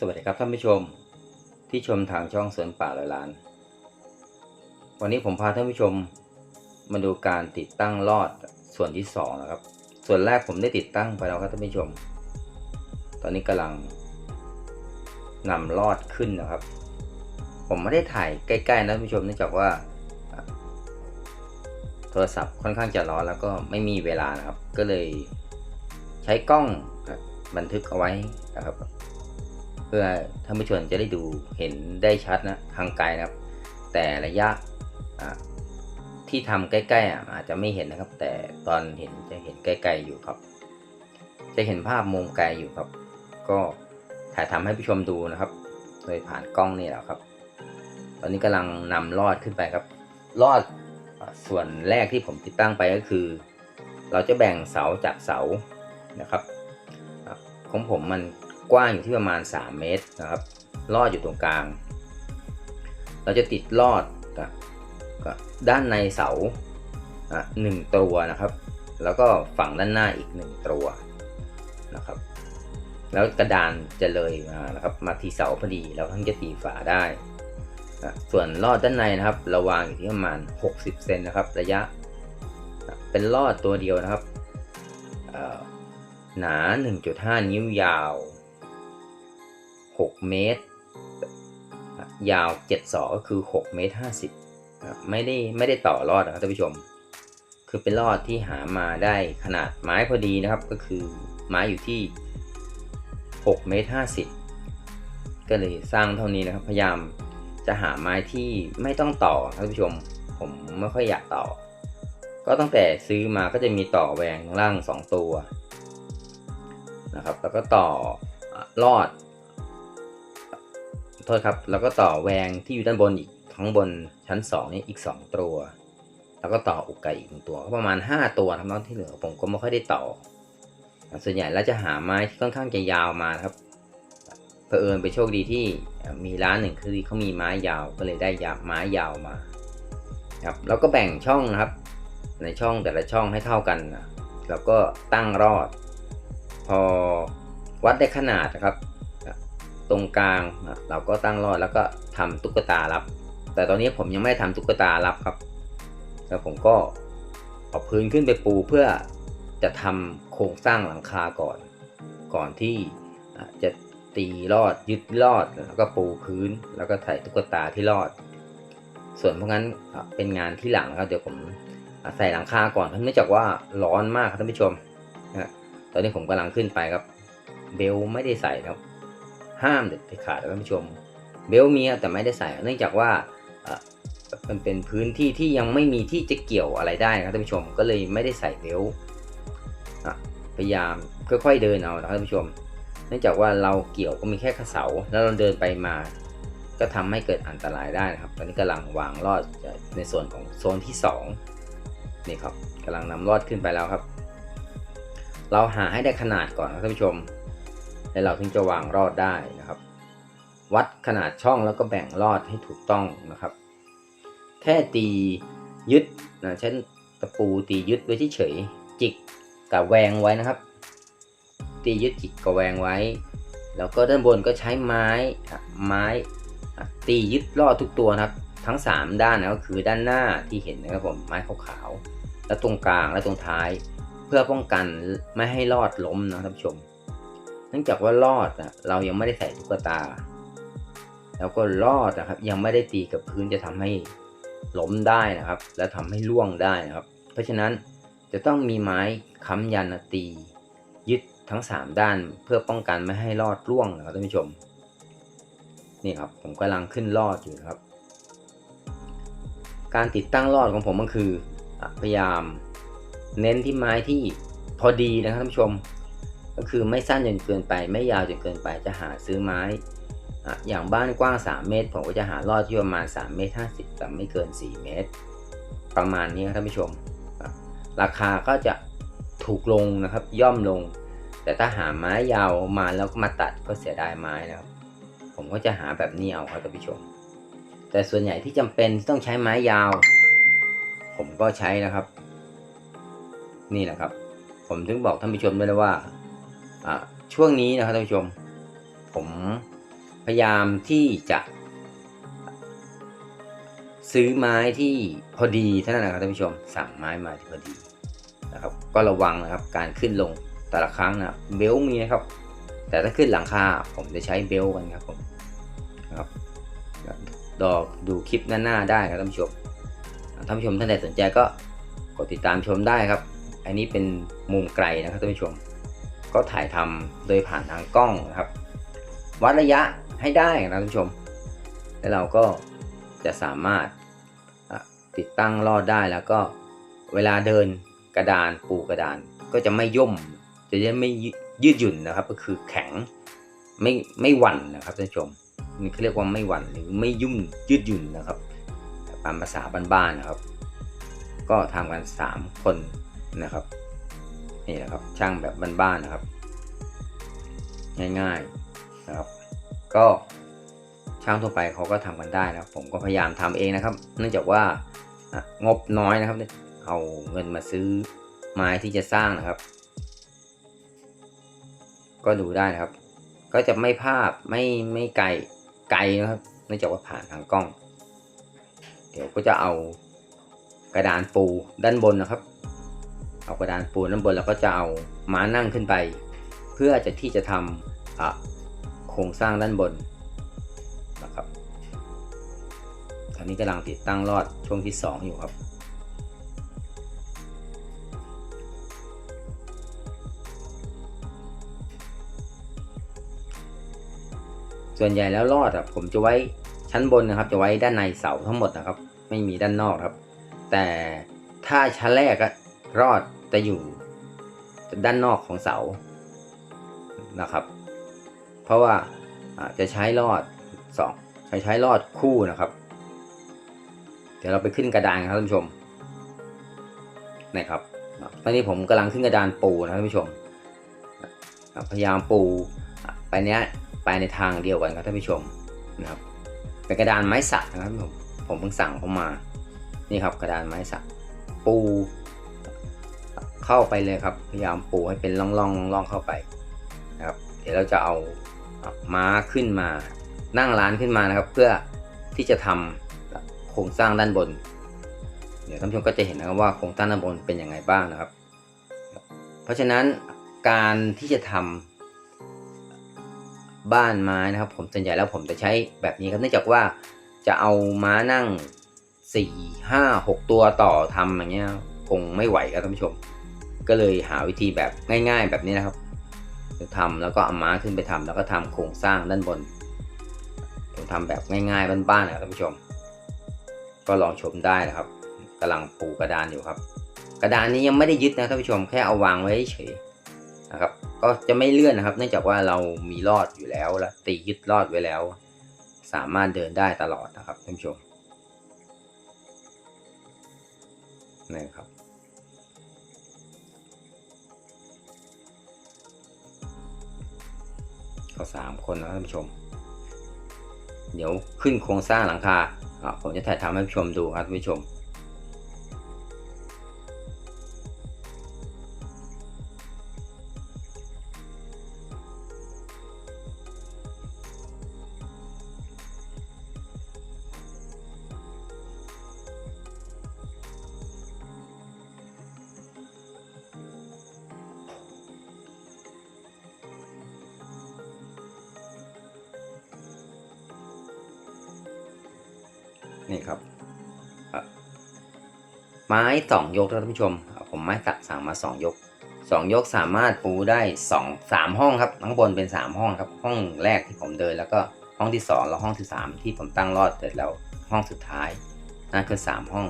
สวัสดีครับท่านผู้ชมที่ชมทางช่องสวนป่าลอยล้าน วันนี้ผมพาท่านผู้ชมมาดูการติดตั้งลอดส่วนที่สองนะครับ ส่วนแรกผมได้ติดตั้งไปแล้วครับท่านผู้ชม ตอนนี้กำลังนำลอดขึ้นนะครับ ผมไม่ได้ถ่ายใกล้ๆนะท่านผู้ชมเนื่องจากว่า โทรศัพท์ค่อนข้างจะร้อนแล้วก็ไม่มีเวลานะครับ ก็เลยใช้กล้องบันทึกเอาไว้นะครับ เพื่อท่านผู้ชมจะได้ดูเห็นได้ชัดนะทางไกลนะครับ แต่ระยะที่ทำใกล้ๆอะอาจจะไม่เห็นนะครับ แต่ตอนเห็นจะเห็นใกล้ๆอยู่ครับ จะเห็นภาพมุมไกลอยู่ครับ ก็ถ่ายทำให้ผู้ชมดูนะครับ โดยผ่านกล้องนี่แหละครับ ตอนนี้กำลังนำลอดขึ้นไปครับลอดส่วนแรกที่ผมติดตั้งไปก็คือ เราจะแบ่งเสาจากเสานะครับ ของผมมัน กว้างอยู่ที่ประมาณ 3 เมตรนะครับ ลอดอยู่ตรงกลาง เราจะติดลอดกับด้านในเสาหนึ่งตัวนะครับ แล้วก็ฝั่งด้านหน้าอีกหนึ่งตัวนะครับ แล้วกระดานจะเลยมานะครับ มาที่เสาพอดีเราทั้งจะตีฝาได้ส่วนลอดด้านในนะครับเราวางอยู่ที่ประมาณ 60 เซนนะครับ ระยะ เป็นลอดตัวเดียวนะครับหนา 1.5 นิ้วยาว 6 เมตร ยาว 7 ศอกก็คือ 6 เมตร 50 ไม่ได้ไม่ได้ต่อรอดนะครับท่านผู้ชม คือเป็นรอดที่หามาได้ขนาดไม้พอดีนะครับ ก็คือไม้อยู่ที่ 6 เมตร 50 ก็เลยสร้างเท่านี้นะครับ พยายามจะหาไม้ที่ไม่ต้องต่อท่านผู้ชม ผมไม่ค่อยอยากต่อ ก็ตั้งแต่ซื้อมาก็จะมีต่อแหวงข้างล่าง 2 ตัวนะครับ แล้วก็ต่อรอด โทษครับ แล้วก็ต่อแวงที่อยู่ด้านบนอีกข้งบนชั้น2นี่อีก 2 ตัว แล้วก็ต่ออุกไก่อีกหนึ่งตัว ก็ประมาณ 5 ตัวทั้งนั้นที่เหลือผมก็ไม่ค่อยได้ต่อ ส่วนใหญ่แล้วจะหาไม้ที่ค่อนข้างจะยาวมาครับเผอิญไปโชคดีที่มีร้านหนึ่งคือเขามีไม้ยาวก็เลยได้ยาไม้ยาวมาครับแล้วก็แบ่งช่องนะครับ ในช่องแต่ละช่องให้เท่ากันนะแล้วก็ตั้งรอด พอวัดได้ขนาดนะครับ ตรงกลางเราก็ตั้งรอดแล้วก็ทำตุ๊กตารับ แต่ตอนนี้ผมยังไม่ได้ทำตุ๊กตารับครับ แล้วผมก็เอาพื้นขึ้นไปปูเพื่อจะทำโครงสร้างหลังคาก่อน ก่อนที่จะตีรอดยึดรอดแล้วก็ปูพื้นแล้วก็ใส่ตุ๊กตาที่รอด ส่วนพวกนั้นเป็นงานที่หลังครับเดี๋ยวผมใส่หลังคาก่อนเพราะเนื่องจากว่าร้อนมากครับท่านผู้ชม ตอนนี้ผมกำลังขึ้นไปครับ เบลไม่ได้ใส่ครับ ห้ามเด็ดขาดนะท่านผู้ชม เบลมีแต่ไม่ได้ใส่ เนื่องจากว่ามันเป็นพื้นที่ที่ยังไม่มีที่จะเกี่ยวอะไรได้นะครับท่านผู้ชม ก็เลยไม่ได้ใส่เบลพยายามค่อยๆเดินเอานะครับท่านผู้ชม เนื่องจากว่าเราเกี่ยวก็มีแค่ขเสา แล้วเราเดินไปมา ก็ทำให้เกิดอันตรายได้นะครับ ตอนนี้กำลังวางลอดในส่วนของโซนที่ 2 นี่ครับกำลังนำลอดขึ้นไปแล้วครับ เราหาให้ได้ขนาดก่อนนะครับท่านผู้ชม แล้เราถึงจะวางรอดได้นะครับ วัดขนาดช่องแล้วก็แบ่งรอดให้ถูกต้องนะครับ แค่ตียึดนะเช่นตะปูตียึดไว้ที่เฉยจิกกับแวงไว้นะครับ ตียึดจิกกับแวงไว้ แล้วก็ด้านบนก็ใช้ไม้ไม้ตียึดรอดทุกตัวนะครับ ทั้ง 3 ด้านนะก็คือด้านหน้าที่เห็นนะครับผมไม้ขาวๆและตรงกลางและตรงท้าย เพื่อป้องกันไม่ให้รอดล้มนะท่านผู้ชม เนื่องจากว่ารอดนะเรายังไม่ได้ใส่ตุ๊กตา แล้วก็รอดนะครับ ยังไม่ได้ตีกับพื้นจะทำให้ล้มได้นะครับ และทำให้ล่วงได้นะครับ เพราะฉะนั้นจะต้องมีไม้ค้ำยันนะตี ยึดทั้ง 3 ด้านเพื่อป้องกันไม่ให้รอดร่วงนะครับท่านผู้ชมนี่ครับผมกำลังขึ้นรอดอยู่ครับ การติดตั้งรอดของผมก็คือพยายาม เน้นที่ไม้ที่พอดีนะครับท่านผู้ชม ก็คือไม่สั้นจนเกินไป ไม่ยาวจนเกินไปจะหาซื้อไม้ อย่างบ้านกว้าง 3 เมตร ผมก็จะหารอดที่ประมาณ 3 เมตร 50แต่ไม่เกิน 4 เมตร ประมาณนี้ครับท่านผู้ชม ราคาก็จะถูกลงนะครับย่อมลง แต่ถ้าหาไม้ยาวมาแล้วก็มาตัดก็เสียดายไม้นะครับ ผมก็จะหาแบบนี้เอาครับท่านผู้ชม แต่ส่วนใหญ่ที่จำเป็นต้องใช้ไม้ยาว ผมก็ใช้นะครับ นี่แหละครับ ผมถึงบอกท่านผู้ชมด้วยว่า ช่วงนี้นะครับท่านผู้ชม ผมพยายามที่จะ ซื้อไม้ที่พอดีเท่านั้นนะครับท่านผู้ชม สั่งไม้มาที่พอดีนะครับ ก็ระวังนะครับการขึ้นลงแต่ละครั้งนะเบลมีนะครับ แต่ถ้าขึ้นหลังคาผมจะใช้เบลกันครับผมนะครับดอกดูคลิปหน้าๆได้ครับท่านผู้ชมท่านผู้ชมท่านใดสนใจก็กดติดตามชมได้ครับ อันนี้เป็นมุมไกลนะครับท่านผู้ชม ก็ถ่ายทำโดยผ่านทางกล้องนะครับ วัดระยะให้ได้นะท่านผู้ชม แล้วเราก็จะสามารถติดตั้งลอดได้แล้วก็เวลาเดินกระดานปูกระดานก็จะไม่ย่ม จะไม่ยืดหยุ่นนะครับ ก็คือแข็งไม่ไม่หวั่นนะครับท่านผู้ชมนี่เขาเรียกว่าไม่หวั่นหรือไม่ยุ่มยืดหยุ่นนะครับตามภาษาบ้านๆนะครับ ก็ทำกันสามคนนะครับ นี่นะครับ ช่างแบบบ้านๆนะครับ ง่ายๆนะครับ ก็ช่างทั่วไปเขาก็ทำกันได้นะผมก็พยายามทำเองนะครับ เนื่องจากว่างบน้อยนะครับ เอาเงินมาซื้อไม้ที่จะสร้างนะครับ ก็ดูได้นะครับ ก็จะไม่ภาพไม่ไม่ไกลไกลนะครับ เนื่องจากว่าผ่านทางกล้อง เดี๋ยวก็จะเอากระดานปูด้านบนนะครับ เอากระดานปูนด้านบนแล้วก็จะเอาม้านั่งขึ้นไป เพื่อจะที่จะทำโครงสร้างด้านบนนะครับตอนนี้กำลังติดตั้งรอดช่วงที่ 2 อยู่ครับส่วนใหญ่แล้วรอดอะผมจะไว้ชั้นบนนะครับ จะไว้ด้านในเสาทั้งหมดนะครับ ไม่มีด้านนอกครับ แต่ถ้าชั้นแรกอะรอด จะอยู่ด้านนอกของเสานะครับ เพราะว่าจะใช้รอดสองใช้ใช้รอดคู่นะครับ เดี๋ยวเราไปขึ้นกระดานครับท่านผู้ชมนะครับตอนนี้ผมกำลังขึ้นกระดานปูนะท่านผู้ชม พยายามปูไปเนี้ยไปในทางเดียวกันครับท่านผู้ชมนะครับเป็นกระดานไม้สักนะครับผมผมเพิ่งสั่งเข้ามานี่ครับกระดานไม้สักปู เข้าไปเลยครับ พยายามปูให้เป็นร่องๆร่องๆเข้าไปนะครับ เดี๋ยวเราจะเอาม้าขึ้นมานั่งร้านขึ้นมานะครับ เพื่อที่จะทำโครงสร้างด้านบน เดี๋ยวท่านผู้ชมก็จะเห็นนะครับว่าโครงสร้างด้านบนเป็นยังไงบ้างนะครับ เพราะฉะนั้นการที่จะทำบ้านไม้นะครับ ผมส่วนใหญ่แล้วผมจะใช้แบบนี้ครับเนื่องจากว่าจะเอาม้านั่งสี่ห้าหกตัวต่อทำอย่างเงี้ยคงไม่ไหวครับท่านผู้ชม ก็เลยหาวิธีแบบง่าย ๆ แบบนี้นะครับทำแล้วก็เอาม้าขึ้นไปทำแล้วก็ทำโครงสร้างด้านบนผมทำแบบง่ายๆบ้านๆนะครับท่านผู้ชม ก็ลองชมได้นะครับกำลังปูกระดานอยู่ครับ กระดานนี้ยังไม่ได้ยึดนะท่านผู้ชมแค่เอาวางไว้เฉยนะครับ ก็จะไม่เลื่อนนะครับ เนื่องจากว่าเรามีรอดอยู่แล้วแล้วตียึดรอดไว้แล้ว สามารถเดินได้ตลอดนะครับท่านผู้ชมนี่ครับ ก็สามคนนะท่านผู้ชม เดี๋ยวขึ้นโครงสร้างหลังคาผมจะถ่ายทำให้ผู้ชมดูครับท่านผู้ชม นี่ครับ ไม้สองยกท่านผู้ชม ผมไม้สักสั่งมาสองยกสองยกสามารถปูได้สองสามห้องครับข้างบนเป็นสามห้องครับ ห้องแรกที่ผมเดินแล้วก็ห้องที่สองแล้วห้องที่สามที่ผมตั้งรอดเสร็จแล้วห้องสุดท้ายนั่นคือสามห้อง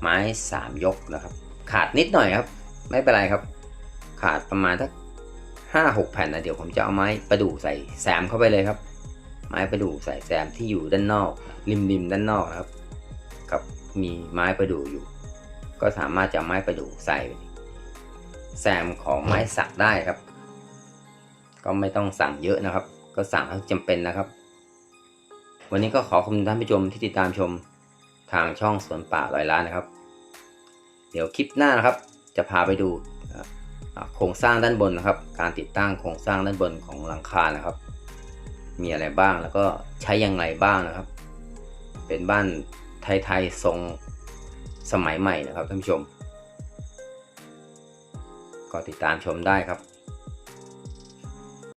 ไม้สามยกนะครับ ขาดนิดหน่อยครับ ไม่เป็นไรครับ ขาดประมาณสักห้าหกแผ่นนะเดี๋ยวผมจะเอาไม้ประดู่ใส่แซมเข้าไปเลยครับ ไม้ประดู่ใส่แซมที่อยู่ด้านนอก ริมริมด้านนอกนะครับ กับมีไม้ประดู่อยู่ ก็สามารถจะไม้ประดู่ใส่แซมของไม้สักได้ครับ ก็ไม่ต้องสั่งเยอะนะครับ ก็สั่งเท่าจำเป็นนะครับ วันนี้ก็ขอขอบคุณท่านผู้ชมที่ติดตามชมทางช่องสวนป่าลอยล้านนะครับ เดี๋ยวคลิปหน้านะครับ จะพาไปดูโครงสร้างด้านบนนะครับ การติดตั้งโครงสร้างด้านบนของหลังคานะครับ มีอะไรบ้างแล้วก็ใช้อย่างไรบ้างนะครับ เป็นบ้านไทยๆทรงสมัยใหม่นะครับท่านผู้ชม ก็ติดตามชมได้ครับ